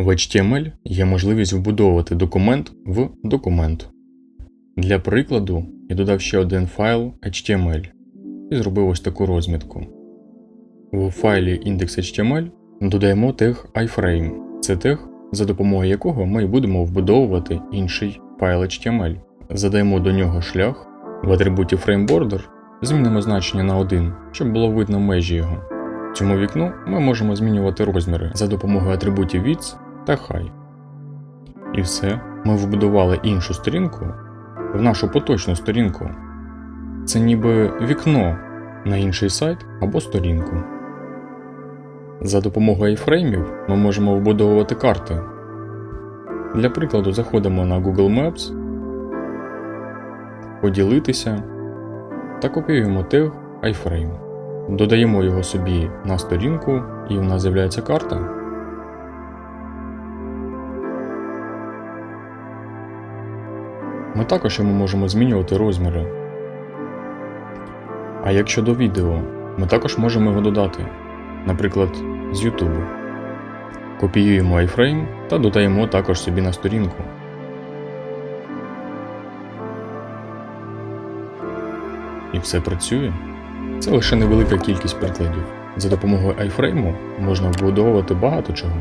В HTML є можливість вбудовувати документ в документ. Для прикладу, я додав ще один файл HTML і зробив ось таку розмітку. В файлі index.html додаємо тег iframe. Це тег, за допомогою якого ми будемо вбудовувати інший файл HTML. Задаємо до нього шлях. В атрибуті FrameBorder змінимо значення на 1, щоб було видно межі його. В цьому вікну ми можемо змінювати розміри за допомогою атрибутів width та high. І все, ми вбудували іншу сторінку в нашу поточну сторінку. Це ніби вікно на інший сайт або сторінку. За допомогою айфреймів ми можемо вбудовувати карти. Для прикладу, заходимо на Google Maps, поділитися та копіюємо тег iFrame. Додаємо його собі на сторінку, і у нас з'являється карта. Ми також йому можемо змінювати розміри. А як щодо відео, ми також можемо його додати, наприклад, з YouTube. Копіюємо iFrame та додаємо також собі на сторінку. І все працює. Це лише невелика кількість прикладів. За допомогою iFrame можна вбудовувати багато чого.